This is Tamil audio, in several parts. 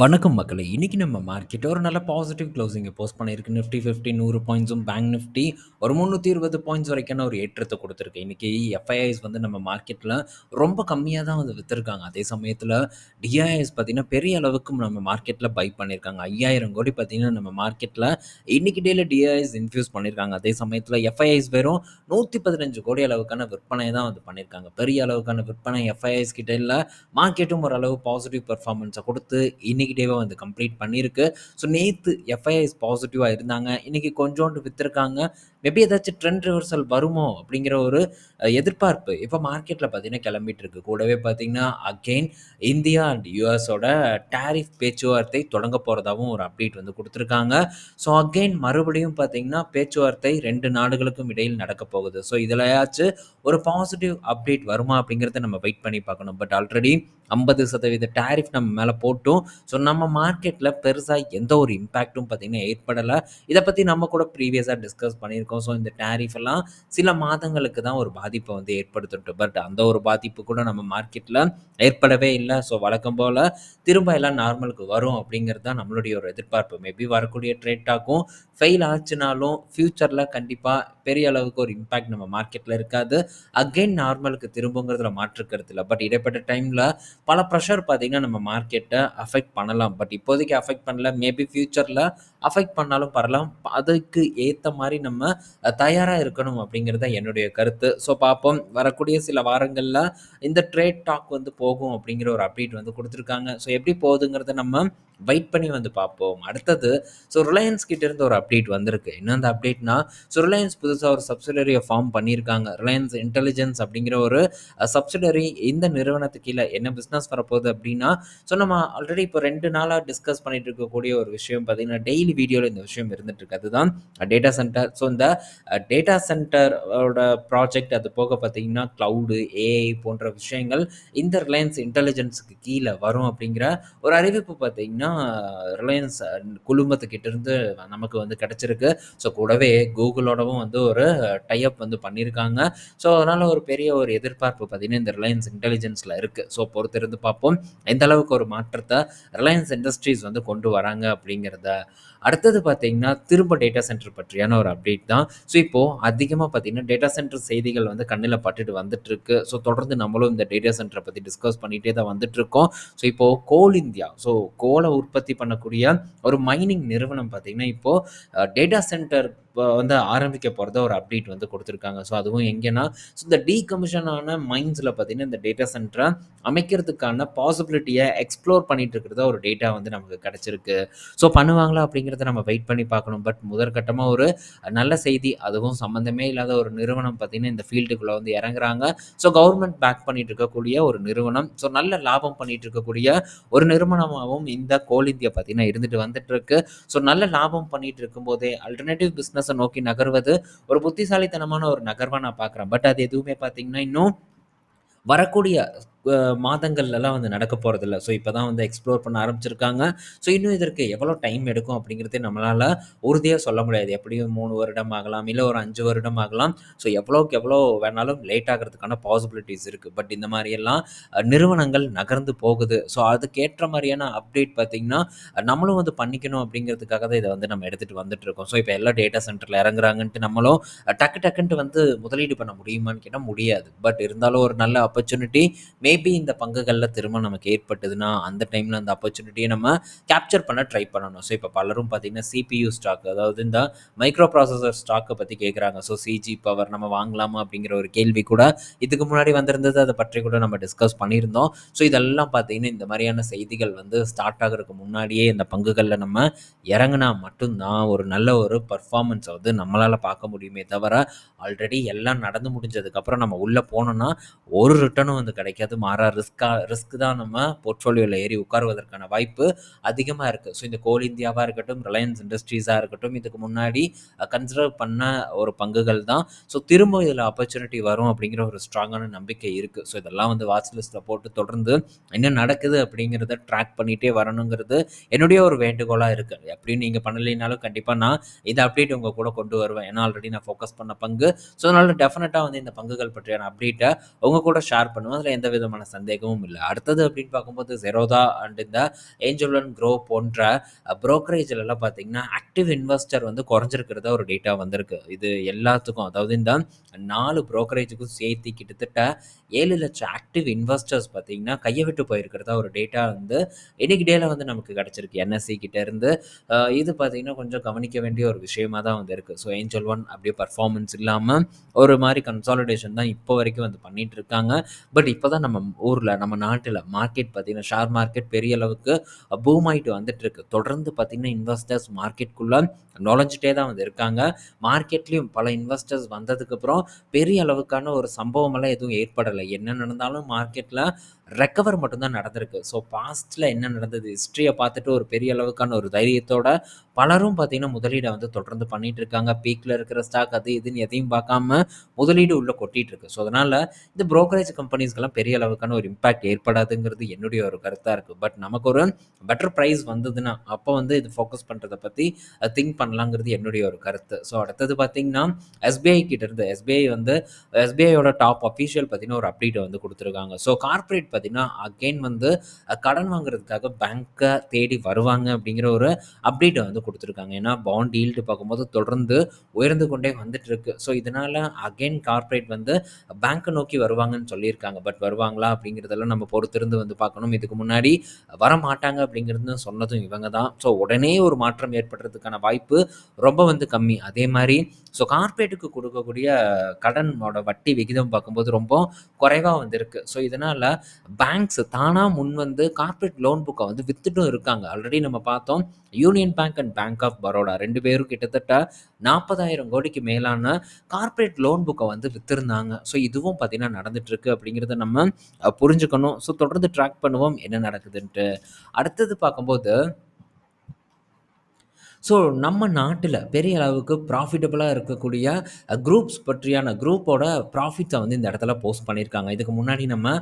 வணக்கம் மக்களே! இன்றைக்கி நம்ம மார்க்கெட் ஒரு நல்ல பாசிட்டிவ் க்ளோசிங்க போஸ்ட் பண்ணியிருக்கு. நிஃப்டி 50 100 பாயிண்ட்ஸும், பேங்க் நிஃப்டி ஒரு 320 பாயிண்ட்ஸ் வரைக்கான ஒரு ஏற்றத்தை கொடுத்துருக்கு இன்னைக்கு எஃப்ஐஐஸ் வந்து நம்ம மார்க்கெட்டில் ரொம்ப கம்மியாக தான் வந்து விற்றுருக்காங்க அதே சமயத்தில் டிஐஎஸ் பார்த்தீங்கன்னா, பெரிய அளவுக்கு நம்ம மார்க்கெட்டில் பை பண்ணியிருக்காங்க. 5000 கோடி பார்த்தீங்கன்னா, நம்ம மார்க்கெட்டில் இன்னைக்கு டேயில் டிஐஎஸ் இன்ஃப்யூஸ் பண்ணியிருக்காங்க. அதே சமயத்தில் எஃப்ஐஐஸ் வெறும் 115 கோடி அளவுக்கான விற்பனையை தான் வந்து பண்ணியிருக்காங்க. பெரிய அளவுக்கான விற்பனை எஃப்ஐஐஸ் கிட்ட இல்லை மார்க்கெட்டும் ஓரளவு பாசிட்டிவ் பர்ஃபார்மன்ஸை கொடுத்து இன்றைக்கி டேவ வந்து கம்ப்ளீட் பண்ணியிருக்கு. ஸோ நேற்று எஃப்ஐஐஸ் பாசிட்டிவாக இருந்தாங்க. இன்றைக்கி கொஞ்சோண்டு விற்றுருக்காங்க மேபி ஏதாச்சும் ட்ரெண்ட் ரிவர்சல் வருமோ? அப்படிங்கிற ஒரு எதிர்பார்ப்பு இப்போ மார்க்கெட்டில் பார்த்தீங்கன்னா, கிளம்பிட்டு இருக்கு. கூடவே பார்த்தீங்கன்னா, அகைன் இந்தியா அண்ட் யூஎஸோட டேரிஃப் பேச்சுவார்த்தை தொடங்க போகிறதாகவும் ஒரு அப்டேட் வந்து கொடுத்துருக்காங்க ஸோ அகைன் மறுபடியும் பார்த்தீங்கன்னா, பேச்சுவார்த்தை ரெண்டு நாடுகளுக்கும் இடையில் நடக்கப் போகுது. ஸோ இதுலயாச்சு ஒரு பாசிட்டிவ் அப்டேட் வருமா? அப்படிங்கிறத நம்ம வெயிட் பண்ணி பார்க்கணும். பட் ஆல்ரெடி ஐம்பது சதவீத டேரிஃப் நம்ம மேலே போட்டும், ஸோ நம்ம மார்க்கெட்டில் பெருசாக எந்த ஒரு இம்பேக்ட்டும் பார்த்தீங்கன்னா ஏற்படலை இதை பற்றி நம்ம கூட ப்ரீவியஸாக டிஸ்கஸ் பண்ணியிருக்கோம். ஸோ இந்த டேரிஃப் எல்லாம் சில மாதங்களுக்கு தான் ஒரு பாதிப்பை வந்து ஏற்படுத்தட்டும். பட் அந்த ஒரு பாதிப்பு கூட நம்ம மார்க்கெட்டில் ஏற்படவே இல்லை ஸோ வழக்கம் போல் திரும்ப எல்லாம் நார்மலுக்கு வரும் அப்படிங்கிறது தான் நம்மளுடைய ஒரு எதிர்பார்ப்பு. மேபி வரக்கூடிய ட்ரேட் ஆகும் ஃபெயில் ஆச்சுனாலும், ஃப்யூச்சரில் கண்டிப்பாக பெரிய அளவுக்கு ஒரு இம்பாக்ட் நம்ம மார்க்கெட்டில் இருக்காது. அகைன் நார்மலுக்கு திரும்புங்கிறதுல மாற்று இல்லை பட் இடைப்பட்ட டைமில் பல ப்ரெஷர் பார்த்தீங்கன்னா, நம்ம மார்க்கெட்டை அஃபெக்ட் பண்ணலாம். பட் இப்போதைக்கு அஃபெக்ட் பண்ணல. மேபி ஃப்யூச்சரில் அஃபெக்ட் பண்ணாலும் பரலாம். அதுக்கு ஏற்ற மாதிரி நம்ம தயாராக இருக்கணும் அப்படிங்கிறது தான் என்னுடைய கருத்து. ஸோ பார்ப்போம். வரக்கூடிய சில வாரங்களில் இந்த ட்ரேட் டாக் வந்து போகும் அப்படிங்கிற ஒரு அப்டேட் வந்து கொடுத்துருக்காங்க ஸோ எப்படி போகுதுங்கிறத நம்ம வெயிட் பண்ணி வந்து பார்ப்போம். அடுத்தது ஸோ ரிலையன்ஸ் கிட்டேருந்து ஒரு அப்டேட் வந்திருக்கு. என்ன அந்த அப்டேட்னா, ஸோ ரிலையன்ஸ் புதுசாக ஒரு சப்சிடரியை ஃபார்ம் பண்ணியிருக்காங்க. ரிலையன்ஸ் இன்டெலிஜென்ஸ் அப்படிங்கிற ஒரு சப்சிடரி இந்த நிறுவனத்துக்கு கீழே என்ன பிஸ்னஸ் வரப்போகுது அப்படின்னா, ஸோ நம்ம ஆல்ரெடி இப்போ ரெண்டு நாளாக டிஸ்கஸ் பண்ணிட்டு இருக்கக்கூடிய ஒரு விஷயம் பார்த்தீங்கன்னா, டெய்லி வீடியோவில் இந்த விஷயம் இருந்துட்டு இருக்கு. அதுதான் டேட்டா சென்டர். ஸோ இந்த டேட்டா சென்டரோட ப்ராஜெக்ட் அது போக பார்த்தீங்கன்னா, க்ளவுடு ஏஐ போன்ற விஷயங்கள் இந்த ரிலையன்ஸ் இன்டெலிஜென்ஸுக்கு கீழே வரும் அப்படிங்கிற ஒரு அறிவிப்பு பார்த்தீங்கன்னா, ரிலையன்ஸ் குழுமத்துக்கிட்ட இருந்து நமக்கு வந்து கிடைச்சிருக்கு. ஸோ கூடவே கூகுளோடவும் வந்து ஒரு டைஅப் வந்து பண்ணியிருக்காங்க. ஸோ அதனால் ஒரு பெரிய ஒரு எதிர்பார்ப்பு பார்த்தீங்கன்னா, இந்த ரிலையன்ஸ் இன்டெலிஜென்ஸில் இருக்குது ஸோ பொறுத்திருந்து பார்ப்போம். எந்த அளவுக்கு ஒரு மாற்றத்தை ரிலையன்ஸ் இண்டஸ்ட்ரீஸ் வந்து கொண்டு வராங்க அப்படிங்கிறத. அடுத்தது பார்த்தீங்கன்னா, திரும்ப டேட்டா சென்டர் பற்றியான ஒரு அப்டேட் தான். ஸோ இப்போ அதிகமாக பார்த்தீங்கன்னா, டேட்டா சென்டர் செய்திகள் வந்து கண்ணில் பட்டுட்டு வந்துட்டு இருக்கு. ஸோ தொடர்ந்து நம்மளும் இந்த டேட்டா சென்டரை பற்றி டிஸ்கஸ் பண்ணிகிட்டே தான் வந்துட்டு இருக்கோம். ஸோ இப்போ கோல் இந்தியா ஸோ கோலை உற்பத்தி பண்ணக்கூடிய ஒரு மைனிங் நிறுவனம் பார்த்தீங்கன்னா, இப்போ டேட்டா சென்டர் இப்போ வந்து ஆரம்பிக்க போகிறத ஒரு அப்டேட் வந்து கொடுத்துருக்காங்க ஸோ அதுவும் எங்கேன்னா ஸோ இந்த டீகமிஷன் ஆன மைண்ட்ஸில் பார்த்தீங்கன்னா, இந்த டேட்டா சென்டரை அமைக்கிறதுக்கான பாசிபிலிட்டியை எக்ஸ்ப்ளோர் பண்ணிட்டு இருக்கிறதா ஒரு டேட்டா வந்து நமக்கு கிடச்சிருக்கு ஸோ பண்ணுவாங்களா? அப்படிங்கிறத நம்ம வெயிட் பண்ணி பார்க்கணும். பட் முதற்கட்டமாக ஒரு நல்ல செய்தி. அதுவும் சம்மந்தமே இல்லாத ஒரு நிறுவனம் பார்த்தீங்கன்னா, இந்த ஃபீல்டுக்குள்ளே வந்து இறங்குறாங்க. ஸோ கவர்மெண்ட் பேக் பண்ணிட்டு இருக்கக்கூடிய ஒரு நிறுவனம். ஸோ நல்ல லாபம் பண்ணிட்டு இருக்கக்கூடிய ஒரு நிறுவனமாகவும் இந்த கோல் இந்தியா பார்த்தீங்கன்னா, இருந்துட்டு வந்துட்டு இருக்கு. ஸோ நல்ல லாபம் பண்ணிட்டு இருக்கும்போதே அல்டர்னேட்டிவ் பிஸ்னஸை நோக்கி நகர்வது ஒரு புத்திசாலித்தனமான ஒரு நகர்வாக நான் பார்க்குறேன். பட் அது எதுவுமே பார்த்தீங்கன்னா, இன்னும் வரக்கூடிய மாதங்கள்லாம் மாதங்கள்லலாம் வந்து நடக்க போகிறதில்ல ஸோ இப்போ தான் வந்து எக்ஸ்ப்ளோர் பண்ண ஆரம்பிச்சிருக்காங்க. ஸோ இன்னும் இதற்கு எவ்வளோ டைம் எடுக்கும் அப்படிங்கிறதே நம்மளால உறுதியாக சொல்ல முடியாது. எப்படியும் மூணு வருடம் ஆகலாம். இல்லை ஒரு அஞ்சு வருடம் ஆகலாம். ஸோ எவ்வளோக்கு எவ்வளோ வேணாலும் லேட் ஆகிறதுக்கான பாசிபிலிட்டிஸ் இருக்கு. பட் இந்த மாதிரியெல்லாம் நிறுவனங்கள் நகர்ந்து போகுது. ஸோ அதுக்கேற்ற மாதிரியான அப்டேட் பார்த்தீங்கன்னா, நம்மளும் வந்து பண்ணிக்கணும் அப்படிங்கிறதுக்காக தான் இதை வந்து நம்ம எடுத்துகிட்டு வந்துட்டு இருக்கோம். ஸோ இப்போ எல்லா டேட்டா சென்டரில் இறங்குறாங்கன்ட்டு நம்மளும் டக்கு டக்குன்ட்டு வந்து முதலீடு பண்ண முடியுமான்னு கேட்டால் முடியாது. பட் இருந்தாலும் ஒரு நல்ல ஆப்பர்ச்சுனிட்டி மே மேபி இந்த பங்குகளில் திரும்ப நமக்கு ஏற்பட்டதுன்னா, அந்த டைமில் அந்த ஆப்பர்ச்சுனிட்டியை நம்ம கேப்சர் பண்ண ட்ரை பண்ணணும். ஸோ இப்போ பலரும் பார்த்தீங்கன்னா, சிபியு ஸ்டாக் அதாவது இந்த மைக்ரோ ப்ராசஸர் ஸ்டாக்கை பற்றி கேட்குறாங்க. ஸோ சிஜி பவர் நம்ம வாங்கலாமா? அப்படிங்கிற ஒரு கேள்வி கூட இதுக்கு முன்னாடி வந்திருந்தது. அதை பற்றி கூட நம்ம டிஸ்கஸ் பண்ணியிருந்தோம். ஸோ இதெல்லாம் பார்த்தீங்கன்னா, இந்த மாதிரியான செய்திகள் வந்து ஸ்டார்ட் ஆகிறதுக்கு முன்னாடியே இந்த பங்குகளில் நம்ம இறங்குனா மட்டும்தான் ஒரு நல்ல ஒரு பர்ஃபார்மன்ஸை வந்து நம்மளால் பார்க்க முடியுமே தவிர, ஆல்ரெடி எல்லாம் நடந்து முடிஞ்சதுக்கப்புறம் நம்ம உள்ளே போனோம்னா, ஒரு ரிட்டர்னும் வந்து கிடைக்காது. மாறா ரிஸ்கா ரிஸ்க் தான் நம்ம போர்ட்ஃபோலியோவில் ஏறி உட்காருவதற்கான வாய்ப்பு அதிகமா இருக்கு. ஸோ இந்த கோல் இந்தியாவாக இருக்கட்டும், ரிலையன்ஸ் இண்டஸ்ட்ரீஸாக இருக்கட்டும், இதுக்கு முன்னாடி கன்சிடர் பண்ண ஒரு பங்குகள் தான். ஸோ திரும்ப இதில் ஆப்பர்ச்சுனிட்டி வரும் அப்படிங்கிற ஒரு ஸ்ட்ராங்கான நம்பிக்கை இருக்கு. ஸோ இதெல்லாம் வந்து வாட்ச் லிஸ்ட்டில் போட்டு தொடர்ந்து என்ன நடக்குது அப்படிங்கிறத ட்ராக் பண்ணிகிட்டே வரணுங்கிறது என்னுடைய ஒரு வேண்டுகோளாக இருக்கு. அப்படின்னு நீங்க பண்ணலைனாலும் கண்டிப்பா நான் இதை அப்டேட் உங்க கூட கொண்டு வருவேன். ஏன்னா ஆல்ரெடி நான் ஃபோக்கஸ் பண்ண பங்கு. ஸோ அதனால் டெஃபினட்டாக வந்து இந்த பங்குகள் பற்றியான அப்டேட்டை உங்க கூட ஷேர் பண்ணுவேன். அதில் எந்த விதமான விதமான சந்தேகமும் இல்ல. அடுத்தது அப்படின்னு பார்க்கும்போது ஜெரோதா அண்ட் இந்த ஏஞ்சல் ஒன் க்ரோ போன்ற புரோக்கரேஜ்லலாம் பார்த்தீங்கன்னா, ஆக்டிவ் இன்வெஸ்டர் வந்து குறைஞ்சிருக்கிறதா ஒரு டேட்டா வந்திருக்கு. இது எல்லாத்துக்கும் அதாவது இந்த நாலு ப்ரோக்கரேஜுக்கும் சேர்த்து கிட்டத்தட்ட ஏழு லட்சம் ஆக்டிவ் இன்வெஸ்டர்ஸ் பார்த்தீங்கன்னா, கையை விட்டு போயிருக்கிறதா ஒரு டேட்டா வந்து இன்னைக்கு டேல வந்து நமக்கு கிடச்சிருக்கு என்எஸ்சி கிட்ட இருந்து. இது பார்த்தீங்கன்னா, கொஞ்சம் கவனிக்க வேண்டிய ஒரு விஷயமா தான் வந்து இருக்கு. ஸோ ஏஞ்சல் ஒன் அப்படியே பர்ஃபார்மன்ஸ் இல்லாமல் ஒரு மாதிரி கன்சாலிடேஷன் தான் இப்போ வரைக்கும் வந்து பண்ணிட்டு இருக்காங்க. பட் இப்போ தான் நம்ம ஊரில் நம்ம நாட்டில் மார்க்கெட் பார்த்தீங்கன்னா, ஷேர் மார்க்கெட் பெரிய அளவுக்கு பூம் ஆகிட்டு வந்துட்டுருக்கு தொடர்ந்து பார்த்தீங்கன்னா, இன்வெஸ்டர்ஸ் மார்க்கெட்குள்ளே நுழைஞ்சுட்டே தான் வந்து இருக்காங்க. மார்க்கெட்லேயும் பல இன்வெஸ்டர்ஸ் வந்ததுக்கப்புறம் பெரிய அளவுக்கான ஒரு சம்பவமெல்லாம் எதுவும் ஏற்படலை என்ன நடந்தாலும் மார்க்கெட்டில் ரெக்கவர் மட்டும்தான் நடந்திருக்கு. ஸோ பாஸ்ட்டில் என்ன நடந்தது? ஹிஸ்ட்ரியை பார்த்துட்டு ஒரு பெரிய அளவுக்கான ஒரு தைரியத்தோட பலரும் பார்த்தீங்கன்னா, முதலீடை வந்து தொடர்ந்து பண்ணிட்டு இருக்காங்க. பீக்கில் இருக்கிற ஸ்டாக் அது இதுன்னு எதையும் பார்க்காம முதலீடு உள்ள கொட்டிட்டு இருக்கு. ஸோ அதனால இந்த புரோக்கரேஜ் கம்பெனிஸ்க்கெல்லாம் பெரிய அளவுக்கான ஒரு இம்பாக்ட் ஏற்படாதுங்கிறது என்னுடைய ஒரு கருத்தாக இருக்கு. பட் நமக்கு ஒரு பெட்டர் ப்ரைஸ் வந்ததுன்னா, அப்போ வந்து இது ஃபோக்கஸ் பண்ணுறதை பற்றி திங்க் பண்ணலாங்கிறது என்னுடைய ஒரு கருத்து. ஸோ அடுத்தது பார்த்தீங்கன்னா, எஸ்பிஐ கிட்ட இருந்து எஸ்பிஐ வந்து எஸ்பிஐயோட டாப் அஃபீஷியல் பார்த்தீங்கன்னா, ஒரு அப்டேட் வந்து கொடுத்துருக்காங்க ஸோ கார்ப்பரேட் பார்த்தீங்கன்னா, அகைன் வந்து கடன் வாங்குறதுக்காக பேங்க்கை தேடி வருவாங்க அப்படிங்கிற ஒரு அப்டேட் வந்து கொடுத்துருக்காங்க ஏன்னா பாண்ட் ஈல்டு பார்க்கும்போது தொடர்ந்து உயர்ந்து கொண்டே வந்துட்டு இருக்கு. ஸோ இதனால அகைன் கார்ப்பரேட் வந்து பேங்க்கை நோக்கி வருவாங்கன்னு சொல்லியிருக்காங்க. பட் வருவாங்களா? அப்படிங்கிறதெல்லாம் நம்ம பொறுத்திருந்து வந்து பார்க்கணும். இதுக்கு முன்னாடி வர மாட்டாங்க அப்படிங்கிறது சொன்னதும் இவங்க தான். ஸோ உடனே ஒரு மாற்றம் ஏற்படுறதுக்கான வாய்ப்பு ரொம்ப வந்து கம்மி. அதே மாதிரி ஸோ கார்ப்பரேட்டுக்கு கொடுக்கக்கூடிய கடனோட வட்டி விகிதம் பார்க்கும்போது ரொம்ப குறைவாக வந்திருக்கு ஸோ இதனால் பேங்க்ஸ் தானாக முன் வந்து கார்ப்பரேட் லோன் புக்கை வந்து வித்துட்டும் இருக்காங்க. ஆல்ரெடி நம்ம பார்த்தோம். Union Bank and Bank of Baroda ரெண்டு பேரும் கிட்டத்தட்ட 40,000 கோடிக்கு மேலான கார்ப்பரேட் லோன் புக்கை வந்து விற்றுருந்தாங்க ஸோ இதுவும் பார்த்திங்கன்னா நடந்துட்டு இருக்கு அப்படிங்கிறத நம்ம புரிஞ்சுக்கணும். ஸோ தொடர்ந்து ட்ராக் பண்ணுவோம் என்ன நடக்குதுன்ட்டு. அடுத்தது பார்க்கும்போது ஸோ நம்ம நாட்டில் பெரிய அளவுக்கு ப்ராஃபிட்டபுளாக இருக்கக்கூடிய குரூப்ஸ் பற்றியான குரூப்போட ப்ராஃபிட்ஸை வந்து இந்த இடத்துல போஸ்ட் பண்ணியிருக்காங்க. இதுக்கு முன்னாடி நம்ம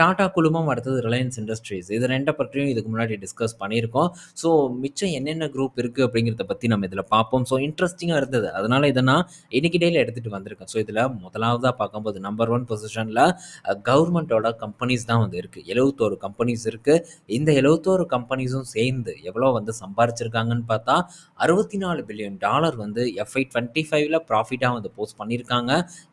டாடா குழுமம், அடுத்தது ரிலையன்ஸ் இண்டஸ்ட்ரீஸ் இது ரெண்டை பற்றியும் இதுக்கு முன்னாடி டிஸ்கஸ் பண்ணியிருக்கோம். ஸோ மிச்சம் என்னென்ன குரூப் இருக்குது அப்படிங்கிறத பற்றி நம்ம இதில் பார்ப்போம். ஸோ இன்ட்ரெஸ்டிங்காக இருந்தது. அதனால் இதை நான் இன்னைக்கு டேல எடுத்துகிட்டு வந்திருக்கேன். ஸோ இதில் முதலாவதாக பார்க்கும்போது நம்பர் ஒன் பொசிஷனில் கவர்மெண்ட்டோட கம்பெனிஸ் தான் வந்து இருக்குது எழுபத்தோரு கம்பெனிஸ் இருக்குது இந்த 71 கம்பெனிஸும் சேர்ந்து எவ்வளோ வந்து சம்பாரிச்சிருக்காங்கன்னு பார்த்தா, 64 பில்லியன் டாலர் வந்து எஃப்ஐ டுவெண்ட்டி ஃபைவ்ல ப்ராஃபிட்டாக வந்து போஸ்ட் பண்ணியிருக்காங்க.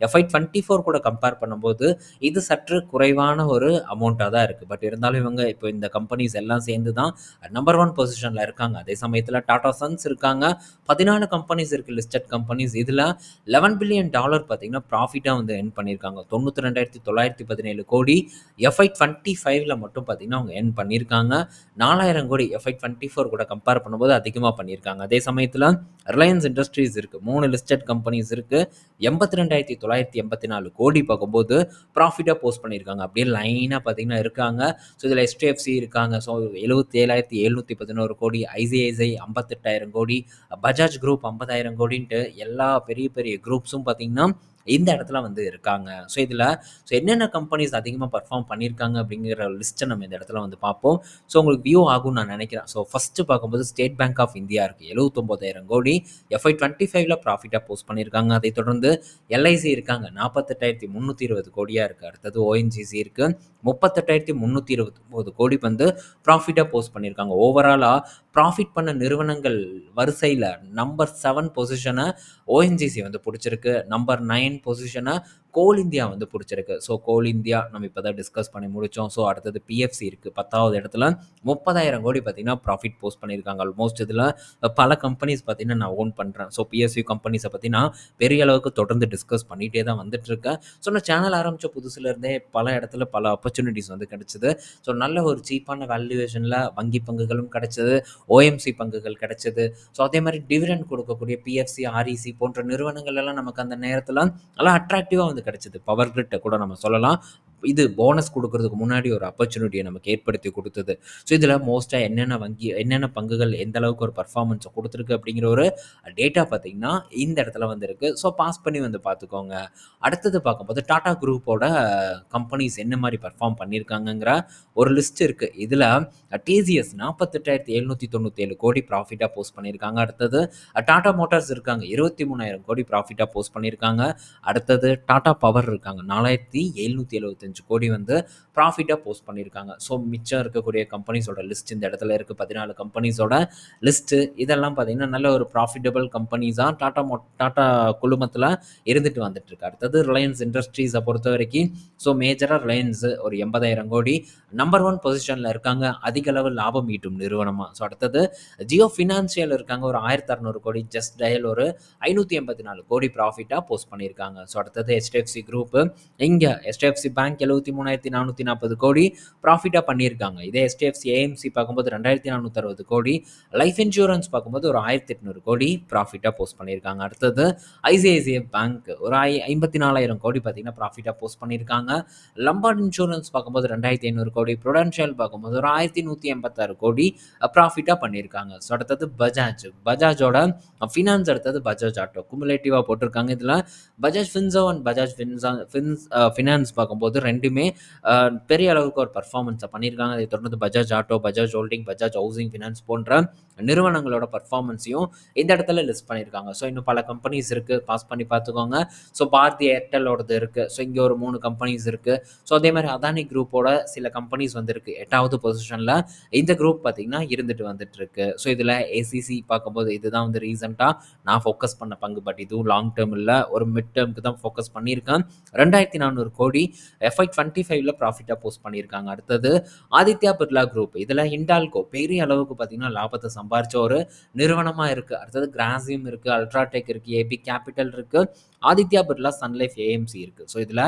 எஃப்ஐ டுவெண்ட்டி ஃபோர் கூட கம்பேர் பண்ணும்போது, இது சற்று குறைவான ஒரு அமௌண்ட்டாக தான் இருக்குது பட் இருந்தாலும் இவங்க இப்போ இந்த கம்பெனிஸ் எல்லாம் சேர்ந்து தான் நம்பர் ஒன் பொசிஷனில் இருக்காங்க. அதே சமயத்தில் டாடா சன்ஸ் இருக்காங்க. 14 கம்பெனிஸ் இருக்குது லிஸ்டட் கம்பெனிஸ். இதில் லெவன் பில்லியன் டாலர் பார்த்தீங்கன்னா, ப்ராஃபிட்டாக வந்து எர்ன் பண்ணியிருக்காங்க. 92,917 கோடி எஃப்ஐ டுவெண்ட்டி ஃபைவ்ல மட்டும் பார்த்தீங்கன்னா, அவங்க எர்ன் பண்ணியிருக்காங்க. 4000 கோடி எஃப்ஐ டுவெண்ட்டி ஃபோர் கூட கம்பேர் பண்ணும்போது அதிகமாக பண்ணியிருக்காங்க. அதே சமயத்தில் ரிலையன்ஸ் இண்டஸ்ட்ரீஸ் இருக்குது மூணு லிஸ்டட் கம்பெனிஸ் இருக்குது எண்பத்தி ரெண்டாயிரத்தி தொள்ளாயிரத்தி எண்பத்தி நாலு கோடி பார்க்கும்போது ப்ராஃபிட்டாக போஸ்ட் பண்ணியிருக்காங்க. அப்படியே லைனாக பார்த்தீங்கன்னா இருக்காங்க. ஸோ இதில் எஸ்டிஎஃப்சி இருக்காங்க. ஸோ எழுபத்தி ஏழாயிரத்தி எழுநூற்றி பதினோரு கோடி ஐசிஐசிஐ ஐம்பத்தெட்டாயிரம் கோடி பஜாஜ் குரூப் ஐம்பதாயிரம் கோடின்ட்டு எல்லா பெரிய பெரிய குரூப்ஸும் பார்த்தீங்கன்னா இந்த இடத்துல வந்து இருக்காங்க. ஸோ இதில் ஸோ என்னென்ன கம்பெனிஸ் அதிகமாக பெர்ஃபார்ம் பண்ணியிருக்காங்க அப்படிங்கிற லிஸ்ட்டை நம்ம இந்த இடத்துல வந்து பார்ப்போம். ஸோ உங்களுக்கு வியூ ஆகும்னு நான் நினைக்கிறேன். ஸோ ஃபஸ்ட்டு பார்க்கும்போது ஸ்டேட் பேங்க் ஆஃப் இந்தியா இருக்குது எழுபத்தொம்போதாயிரம் கோடி எஃப்எய் டுவெண்ட்டி ஃபைவ்ல ப்ராஃபிட்டாக போஸ்ட் பண்ணியிருக்காங்க. அதை தொடர்ந்து எல்ஐசி இருக்காங்க. நாற்பத்தெட்டாயிரத்தி முன்னூற்றி இருபது கோடியாக இருக்குது அடுத்தது ஓஎன்ஜிசி இருக்குது முப்பத்தெட்டாயிரத்தி முந்நூற்றி இருபத்தி ஒம்பது கோடி வந்து ப்ராஃபிட்டாக போஸ்ட் பண்ணியிருக்காங்க. ஓவராலாக ப்ராஃபிட் பண்ண நிறுவனங்கள் வரிசையில் நம்பர் செவன் பொசிஷனை ஓஎன்ஜிசி வந்து பிடிச்சிருக்கு. நம்பர் நைன் பொசிஷனை கோல் இந்தியா வந்து பிடிச்சிருக்கு. ஸோ கோல் இந்தியா நம்ம இப்போ தான் டிஸ்கஸ் பண்ணி முடித்தோம் ஸோ அடுத்தது பிஎஃப்சி இருக்குது பத்தாவது இடத்துல 30,000 கோடி பார்த்தீங்கன்னா, ப்ராஃபிட் போஸ்ட் பண்ணியிருக்காங்க. ஆல்மோஸ்ட் இதில் பல கம்பெனிஸ் பார்த்தீங்கன்னா, நான் ஓன் பண்ணுறேன் ஸோ பிஎஸ்சி கம்பெனிஸை பத்தி நான் பெரிய அளவுக்கு தொடர்ந்து டிஸ்கஸ் பண்ணிகிட்டே தான் வந்துட்டு இருக்கேன். ஸோ நான் சேனல் ஆரம்பித்த புதுசுலேருந்தே பல இடத்துல பல ஆப்பர்ச்சுனிட்டிஸ் வந்து கிடச்சிது. ஸோ நல்ல ஒரு சீப்பான வேல்யூவேஷனில் வங்கி பங்குகளும் கிடச்சிது. ஓஎம்சி பங்குகள் கிடைச்சது. ஸோ அதே மாதிரி டிவிடெண்ட் கொடுக்கக்கூடிய பிஎஃப்சி ஆர்இசி போன்ற நிறுவனங்கள் எல்லாம் நமக்கு அந்த நேரத்தில் நல்லா அட்ராக்டிவா வந்து கிடைச்சது. பவர் கிரிட்ட கூட நம்ம சொல்லலாம். இது போனஸ் கொடுக்கறதுக்கு முன்னாடி ஒரு ஆப்பர்ச்சுனிட்டியை நமக்கு ஏற்படுத்தி கொடுத்தது ஸோ இதில் மோஸ்ட்டாக என்னென்ன வங்கி என்னென்ன பங்குகள் எந்த அளவுக்கு ஒரு பர்ஃபார்மன்ஸை கொடுத்துருக்கு அப்படிங்கிற ஒரு டேட்டா பார்த்தீங்கன்னா, இந்த இடத்துல வந்துருக்கு ஸோ பாஸ் பண்ணி வந்து பார்த்துக்கோங்க. அடுத்தது பார்க்கும்போது டாடா குரூப்போட கம்பெனிஸ் என்ன மாதிரி பர்ஃபார்ம் பண்ணியிருக்காங்கங்கிற ஒரு லிஸ்ட் இருக்கு. நாற்பத்தெட்டாயிரத்தி எழுநூற்றி 48,797 கோடி ப்ராஃபிட்டாக போஸ்ட் பண்ணியிருக்காங்க. அடுத்தது டாடா மோட்டார்ஸ் இருக்காங்க. 23,000 கோடி ப்ராஃபிட்டாக போஸ்ட் பண்ணியிருக்காங்க. அடுத்தது டாடா பவர் இருக்காங்க. நாலாயிரத்தி எழுநூற்றி எழுவத்தஞ்சு 4,775 கோடி வந்து ப்ராஃபிட்டாக போஸ்ட் பண்ணியிருக்காங்க. ஸோ மிச்சம் இருக்கக்கூடிய கம்பெனிஸோட லிஸ்ட் இந்த இடத்துல இருக்குது பதினாலு கம்பெனிஸோட லிஸ்ட்டு இதெல்லாம் பார்த்தீங்கன்னா நல்ல ஒரு ப்ராஃபிட்டபிள் கம்பெனிஸாக டாட்டா மோ டாட்டா குழுமத்தில் இருந்துட்டு வந்துட்டுருக்கு அடுத்தது ரிலையன்ஸ் இண்டஸ்ட்ரீஸை பொறுத்த வரைக்கும் ஸோ மேஜராக ரிலையன்ஸு ஒரு எண்பதாயிரம் கோடி. நம்பர் ஒன் பொசிஷனில் இருக்காங்க. அதிக அளவு லாபம் ஈட்டும் நிறுவனமாக ஸோ அடுத்தது ஜியோ ஃபினான்ஷியல் இருக்காங்க. ஒரு ஆயிரத்தி அறநூறு கோடி. ஜஸ்ட் டயல் ஒரு ஐநூற்றி எண்பத்தி நாலு கோடி ப்ராஃபிட்டாக போஸ்ட் பண்ணியிருக்காங்க. ஸோ அடுத்தது ஹெச்டிஎஃப்சி குரூப்பு இங்கே ஹெச்டிஎஃப்சி பேங்க் எழுபத்தி மூணாயிரத்தி நானூற்றி நாற்பது கோடி ப்ராஃபிட்டாக பண்ணியிருக்காங்க. இதே எஸ்டிஎஃப்சி ஏஎம்சி பார்க்கும்போது ரெண்டாயிரத்தி நானூற்றி அறுபது கோடி லைஃப் இன்சூரன்ஸ் பார்க்கும்போது ஒரு ஆயிரத்தி எட்நூறு கோடி ப்ராஃபிட்டாக போஸ்ட் பண்ணியிருக்காங்க. அடுத்தது ஐசிஐசிஐ பேங்க் ஒரு ஐ ஐம்பத்தி நாலாயிரம் கோடி பார்த்தீங்கன்னா ப்ராஃபிட்டாக போஸ்ட் பண்ணியிருக்காங்க. லம்பார்ட் இன்சூரன்ஸ் பார்க்கும்போது ரெண்டாயிரத்தி ஐநூறு கோடி ப்ரொடென்ஷியல் பார்க்கும்போது ஒரு ஆயிரத்தி நூற்றி எண்பத்தாறு கோடி ப்ராஃபிட்டாக பண்ணியிருக்காங்க. ஸோ அடுத்தது பஜாஜ் பஜாஜோட ஃபினான்ஸ் அடுத்தது பஜாஜ் ஆட்டோ குமுலேட்டிவாக போட்டிருக்காங்க. இதில் பஜாஜ் ஃபின்சோ அண்ட் பஜாஜ் ஃபின்சா ஃபின்ஸ் ஃபினான்ஸ் பார்க்கும்போது ரெண்டுமே பெரிய அளவுக்கு ஒரு பர்ஃபார்மன்ஸை பண்ணியிருக்காங்க. அதை தொடர்ந்து Bajaj auto Bajaj holding Bajaj housing finance போன்ற நிறுவனங்களோட பர்ஃபார்மன்ஸையும் இந்த இடத்துல லிஸ்ட் பண்ணியிருக்காங்க. ஸோ இன்னும் பல கம்பெனிஸ் இருக்குது பாஸ் பண்ணி பார்த்துக்கோங்க. ஸோ பாரதி ஏர்டெல்லோடது இருக்குது ஸோ இங்கே ஒரு மூணு கம்பெனிஸ் இருக்குது ஸோ அதே மாதிரி அதானி குரூப்போட சில கம்பெனிஸ் வந்துருக்கு. எட்டாவது பொசிஷனில் இந்த குரூப் பார்த்திங்கன்னா இருந்துட்டு வந்துட்டு இருக்கு ஸோ இதில் ஏசிசி பார்க்கும்போது இதுதான் வந்து ரீசெண்டாக நான் ஃபோக்கஸ் பண்ண பங்கு. பட் இதுவும் லாங் டேர்ம் இல்லை. ஒரு மிட் டேர்முக்கு தான் ஃபோக்கஸ் பண்ணியிருக்கேன். ரெண்டாயிரத்தி நானூறு கோடி எஃப்ஐ டுவெண்ட்டி ஃபைவ்ல ப்ராஃபிட்டாக போஸ்ட் பண்ணியிருக்காங்க. அடுத்தது ஆதித்யா பிர்லா குரூப் இதில் ஹிண்டால்கோ பெரிய அளவுக்கு பார்த்தீங்கன்னா லாபத்தை சம்பாரிச்ச ஒரு நிறுவனமாக இருக்குது அடுத்தது கிராசியம் இருக்குது அல்ட்ராடெக் இருக்குது ஏபி கேபிட்டல் இருக்குது Aditya Birla Sun Life AMC இருக்குது ஸோ இதில்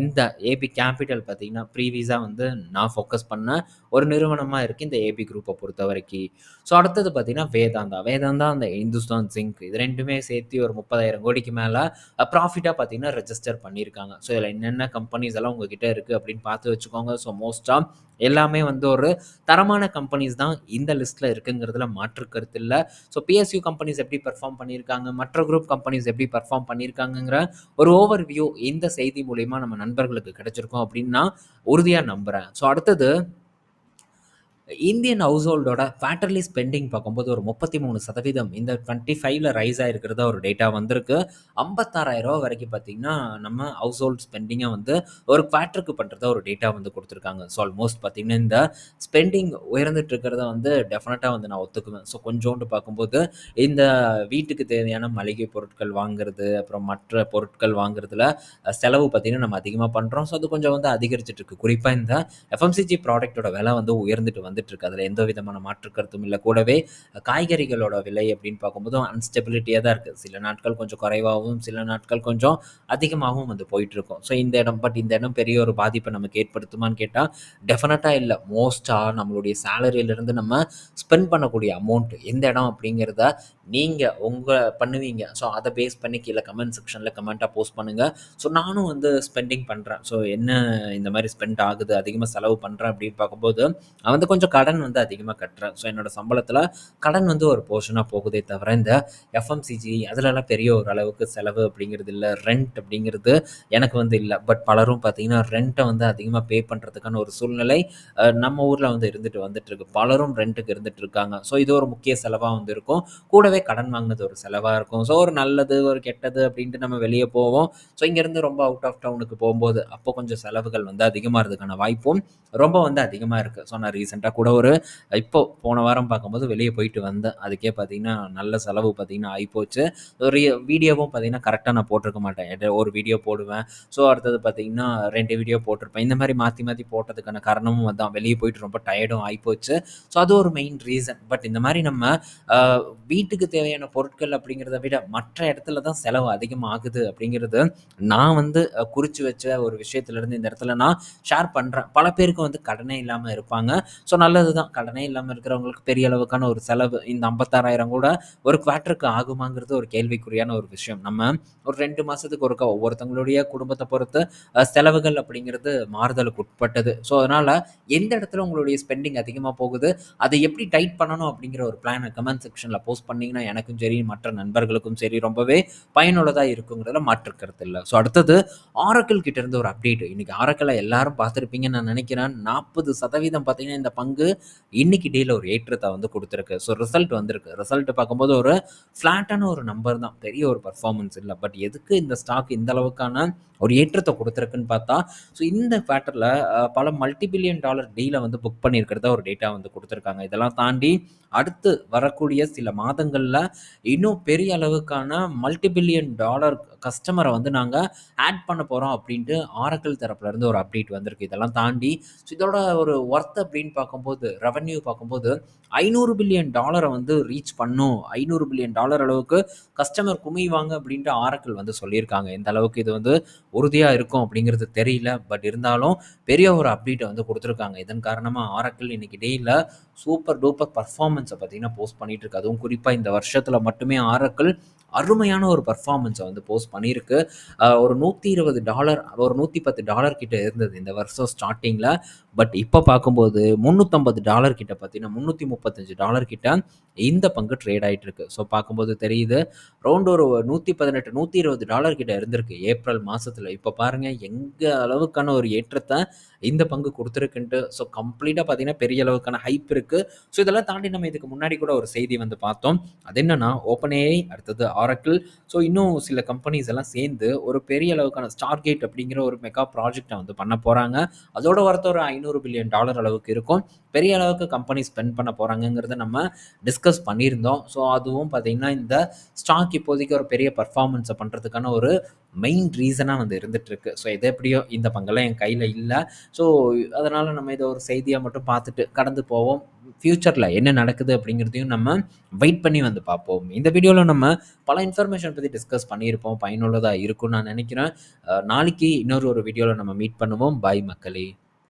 இந்த ஏபி கேபிட்டல் பார்த்தீங்கன்னா ப்ரீவியஸாக வந்து நான் ஃபோக்கஸ் பண்ண ஒரு நிறுவனமாக இருக்குது இந்த ஏபி குரூப்பை பொறுத்த வரைக்கும். ஸோ அடுத்தது பார்த்தீங்கன்னா வேதாந்தா. வேதாந்தா அந்த இந்துஸ்தான் சிங்க் இது ரெண்டுமே சேர்த்து ஒரு முப்பதாயிரம் கோடிக்கு மேலே ப்ராஃபிட்டாக பார்த்தீங்கன்னா ரெஜிஸ்டர் பண்ணியிருக்காங்க ஸோ இதில் என்னென்ன கம்பெனிஸ் எல்லாம் உங்ககிட்ட இருக்குது அப்படின்னு பார்த்து வச்சுக்கோங்க. ஸோ மோஸ்ட்டாக எல்லாமே வந்து ஒரு தரமான கம்பெனிஸ் தான் இந்த லிஸ்ட்டில் இருக்குங்கிறதுல மாற்று கருத்து இல்லை. ஸோ பிஎஸ்யூ கம்பெனிஸ் எப்படி பெர்ஃபார்ம் பண்ணியிருக்காங்க மற்ற குரூப் கம்பெனிஸ் எப்படி பெர்ஃபார்ம் பண்ணியிருக்காங்கங்கிற ஒரு ஓவர் வியூ இந்த செய்தி மூலயமா நம்ம நண்பர்களுக்கு கிடைச்சிருக்கோம் அப்படின்னு நான் உறுதியாக நம்புகிறேன் ஸோ அடுத்தது இந்தியன் ஹவுஸ் ஹோல்டோட குவார்டர்லி ஸ்பெண்டிங் பார்க்கும்போது ஒரு முப்பத்தி மூணு சதவீதம். இந்த டுவெண்ட்டி ஃபைவ்ல ரைஸ் ஆகிருக்கிறதா ஒரு டேட்டா வந்திருக்கு. ஐம்பத்தாறாயிரம் ரூபா வரைக்கும் பார்த்தீங்கன்னா நம்ம ஹவுஸ் ஹோல்ட் ஸ்பெண்டிங்கை வந்து ஒரு குவார்ட்டருக்கு பண்ணுறதா ஒரு டேட்டா வந்து கொடுத்துருக்காங்க. ஸோ ஆல்மோஸ்ட் பார்த்தீங்கன்னா இந்த ஸ்பெண்டிங் உயர்ந்துட்டு இருக்கிறத வந்து டெஃபினட்டாக வந்து நான் ஒத்துக்குவேன். ஸோ கொஞ்சோண்டு பார்க்கும்போது இந்த வீட்டுக்கு தேவையான மளிகை பொருட்கள் வாங்குறது அப்புறம் மற்ற பொருட்கள் வாங்குறதுல செலவு பார்த்தீங்கன்னா நம்ம அதிகமாக பண்ணுறோம் ஸோ அது கொஞ்சம் வந்து அதிகரிச்சிட்டு இருக்கு. குறிப்பாக இந்த எஃப்எம்சிஜி ப்ராடக்ட்டோட விலை வந்து உயர்ந்துட்டு வந்து வந்துட்டுருக்கு. அதில் எந்த விதமான மாற்று கருத்தும் இல்லை. கூடவே காய்கறிகளோட விலை அப்படின்னு பார்க்கும்போதும் அன்ஸ்டெபிலிட்டியாக தான் இருக்குது சில நாட்கள் கொஞ்சம் குறைவாகவும் சில நாட்கள் கொஞ்சம் அதிகமாகவும் வந்து போயிட்டு இருக்கும் ஸோ இந்த இடம் பட் இந்த இடம் பெரிய ஒரு பாதிப்பை நமக்கு ஏற்படுத்துமான்னு கேட்டால் டெஃபினட்டாக இல்லை. மோஸ்ட்டாக நம்மளுடைய சேலரியிலேருந்து நம்ம ஸ்பெண்ட் பண்ணக்கூடிய அமௌண்ட் எந்த இடம் அப்படிங்கிறத நீங்கள் உங்கள் பண்ணுவீங்க. ஸோ அதை பேஸ் பண்ணி கீழே கமெண்ட் செக்ஷனில் கமெண்ட்டாக போஸ்ட் பண்ணுங்கள் ஸோ நானும் வந்து ஸ்பெண்டிங் பண்ணுறேன் ஸோ என்ன இந்த மாதிரி ஸ்பெண்ட் ஆகுது அதிகமாக செலவு பண்ணுறேன் அப்படின்னு பார்க்கும்போது நான் வந்து கொஞ்சம் கடன் வந்து அதிகமாக கட்டுறேன். ஸோ என்னோட சம்பளத்தில் கடன் வந்து ஒரு போர்ஷனாக போகுதே தவிர இந்த எஃப்எம்சிஜி அதிலலாம் பெரிய ஒரு அளவுக்கு செலவு அப்படிங்கிறது இல்லை. ரெண்ட் அப்படிங்கிறது எனக்கு வந்து இல்லை. பட் பலரும் பார்த்தீங்கன்னா ரெண்ட்டை வந்து அதிகமாக பே பண்ணுறதுக்கான ஒரு சூழ்நிலை நம்ம ஊரில் வந்து இருந்துட்டு வந்துட்டு இருக்கு பலரும் ரெண்ட்டுக்கு இருந்துட்டு இருக்காங்க ஸோ இது ஒரு முக்கிய செலவாக வந்து இருக்கும். கூடவே கடன் வாங்கினது ஒரு செலவாக இருக்கும். ஸோ ஒரு நல்லது ஒரு கெட்டது அப்படின்ட்டு நம்ம வெளியே போவோம். ஸோ இங்கேருந்து ரொம்ப அவுட் ஆஃப் டவுனுக்கு போகும்போது அப்போ கொஞ்சம் செலவுகள் வந்து அதிகமாக இருக்கிறதுக்கான வாய்ப்பும் ரொம்ப வந்து அதிகமாக இருக்குது ஸோ நான் ரீசெண்டாக கூட ஒரு இப்போ போன வாரம் பார்க்கும்போது வெளியே போயிட்டு வந்தேன். அதுக்கே பார்த்தீங்கன்னா நல்ல செலவு பார்த்தீங்கன்னா ஆகிப்போச்சு ஒரு வீடியோவும் பார்த்தீங்கன்னா கரெக்டாக நான் போட்டிருக்க மாட்டேன். ஒரு வீடியோ போடுவேன். ஸோ அடுத்தது பார்த்தீங்கன்னா ரெண்டு வீடியோ போட்டிருப்பேன். இந்த மாதிரி மாற்றி மாற்றி போட்டதுக்கான காரணமும் அதான். வெளியே போயிட்டு ரொம்ப டயர்டும் ஆகிப்போச்சு ஸோ அது ஒரு மெயின் ரீசன் பட் இந்த மாதிரி நம்ம வீட்டுக்கு தேவையான பொருட்கள் அப்படிங்கிறத விட மற்ற இடத்துல தான் செலவு அதிகமாகுது அப்படிங்கிறது நான் வந்து குறித்து வச்ச ஒரு விஷயத்துலேருந்து இந்த இடத்துல நான் ஷேர் பண்ணுறேன் பல பேருக்கு வந்து கடனே இல்லாமல் இருப்பாங்க. ஸோ நல்லது தான் கடனே இல்லாமல் இருக்கிறவங்களுக்கு பெரிய அளவுக்கான ஒரு செலவு. இந்த ஐம்பத்தாறாயிரம் கூட ஒரு குவார்ட்டருக்கு ஆகுமாங்கிறது ஒரு கேள்விக்குறியான ஒரு விஷயம். நம்ம ஒரு ரெண்டு மாதத்துக்கு ஒருக்கா ஒவ்வொருத்தங்களுடைய குடும்பத்தை பொறுத்து செலவுகள் அப்படிங்கிறது மாறுதலுக்கு உட்பட்டது. ஸோ அதனால் எந்த இடத்துல உங்களுடைய ஸ்பெண்டிங் அதிகமாக போகுது அதை எப்படி டைட் பண்ணணும் அப்படிங்கிற ஒரு பிளானை கமெண்ட் செக்ஷனில் போஸ்ட் பண்ணிங்கன்னா எனக்கும் சரி மற்ற நண்பர்களுக்கும் சரி ரொம்பவே பயனுள்ளதாக இருக்குங்கிறதுல மாற்றுக்கிறது இல்லை. ஸோ அடுத்தது ஆரக்கிள் கிட்டேருந்து ஒரு அப்டேட் இன்னைக்கு ஆரக்கிளை எல்லாரும் பார்த்துருப்பீங்கன்னு நான் நினைக்கிறேன். நாற்பது சதவீதம் பார்த்தீங்கன்னா இந்த பங்கு பங்கு இன்னைக்கு டேல ஒரு ஏற்றத்தை வந்து கொடுத்துருக்கு ஸோ ரிசல்ட் வந்திருக்கு. ரிசல்ட் பார்க்கும்போது ஒரு ஃப்ளாட்டான ஒரு நம்பர் தான். பெரிய ஒரு பெர்ஃபார்மன்ஸ் இல்லை பட் எதுக்கு இந்த ஸ்டாக் இந்த அளவுக்கான ஒரு ஏற்றத்தை கொடுத்துருக்குன்னு பார்த்தா, ஸோ இந்த குவார்ட்டர்ல பல மல்டி பில்லியன் டாலர் டீலை வந்து புக் பண்ணியிருக்கிறதா ஒரு டேட்டா வந்து கொடுத்துருக்காங்க இதெல்லாம் தாண்டி அடுத்து வரக்கூடிய சில மாதங்களில் இன்னும் பெரிய அளவுக்கான மல்டி பில்லியன் டாலர் கஸ்டமரை வந்து நாங்கள் ஆட் பண்ண போகிறோம் அப்படின்ட்டு ஆரக்கல் தரப்புலேருந்து ஒரு அப்டேட் வந்திருக்கு. இதெல்லாம் தாண்டி ஸோ இதோட ஒரு ஒர்த் அப்படின்னு பார்க்கும்போது, ரெவன்யூ பார்க்கும்போது ஐநூறு பில்லியன் டாலரை வந்து ரீச் பண்ணும். ஐநூறு பில்லியன் டாலர் அளவுக்கு கஸ்டமர் குமிவாங்க அப்படின்ட்டு ஆரக்கிள் வந்து சொல்லியிருக்காங்க. எந்த அளவுக்கு இது வந்து உறுதியாக இருக்கும் அப்படிங்கிறது தெரியல. பட் இருந்தாலும் பெரிய ஒரு அப்டேட்டை வந்து கொடுத்துருக்காங்க இதன் காரணமாக ஆரக்கிள் இன்னைக்கு டேல சூப்பர் டூப்பர் பர்ஃபார்மன்ஸை பார்த்தீங்கன்னா, போஸ்ட் பண்ணிட்டு இருக்கு. அதுவும் குறிப்பாக இந்த வருஷத்தில் மட்டுமே ஆரக்கிள் அருமையான ஒரு பர்ஃபார்மன்ஸை வந்து போஸ்ட் பண்ணியிருக்கு. ஒரு நூற்றி இருபது டாலர் ஒரு $110 கிட்ட இருந்தது இந்த வருஷம் ஸ்டார்டிங்கில் பட் இப்போ பார்க்கும்போது $350 கிட்ட பார்த்தீங்கன்னா, $335 கிட்ட இந்த பங்கு ட்ரேட் ஆகிட்டு இருக்கு. ஸோ பார்க்கும்போது தெரியுது. ரவுண்ட் ஒரு $118, $120 கிட்ட இருந்திருக்கு ஏப்ரல் மாதத்தில் இப்போ பாருங்கள் எங்கள் அளவுக்கான ஒரு ஏற்றத்தை இந்த பங்கு கொடுத்துருக்குன்ட்டு ஸோ கம்ப்ளீட்டாக பார்த்தீங்கன்னா, பெரிய அளவுக்கான ஹைப் இருக்குது ஸோ இதெல்லாம் தாண்டி நம்ம இதுக்கு முன்னாடி கூட ஒரு செய்தி வந்து பார்த்தோம். அது என்னென்னா ஓப்பன் அடுத்தது ஆரக்கிள் ஸோ இன்னும் சில கம்பெனிஸ் எல்லாம் சேர்ந்து ஒரு பெரிய அளவுக்கான ஸ்டார் கேட் அப்படிங்கிற ஒரு மெகா ப்ராஜெக்டை வந்து பண்ண போகிறாங்க அதோட வரத்த ஒரு ஐநூறு பில்லியன் டாலர் அளவுக்கு இருக்கும். பெரிய அளவுக்கு கம்பெனி ஸ்பெண்ட் பண்ண போகிறாங்கங்கிறத நம்ம டிஸ்கஸ் பண்ணியிருந்தோம். ஸோ அதுவும் பார்த்தீங்கன்னா, இந்த ஸ்டாக் இப்போதைக்கு ஒரு பெரிய பர்ஃபார்மன்ஸை பண்ணுறதுக்கான ஒரு மெயின் ரீசனாக வந்து இருந்துகிட்ருக்கு ஸோ எது எப்படியோ இந்த பங்கெல்லாம் என் கையில் இல்லை ஸோ அதனால் நம்ம இதை ஒரு செய்தியாக மட்டும் பார்த்துட்டு கடந்து போவோம். ஃப்யூச்சரில் என்ன நடக்குது அப்படிங்கிறதையும் நம்ம வெயிட் பண்ணி வந்து பார்ப்போம். இந்த வீடியோவில் நம்ம பல இன்ஃபர்மேஷன் பற்றி டிஸ்கஸ் பண்ணியிருப்போம். பயனுள்ளதாக இருக்கும்னு நான் நினைக்கிறேன் நாளைக்கு இன்னொரு ஒரு வீடியோவில் நம்ம மீட் பண்ணுவோம். பாய் மக்களே!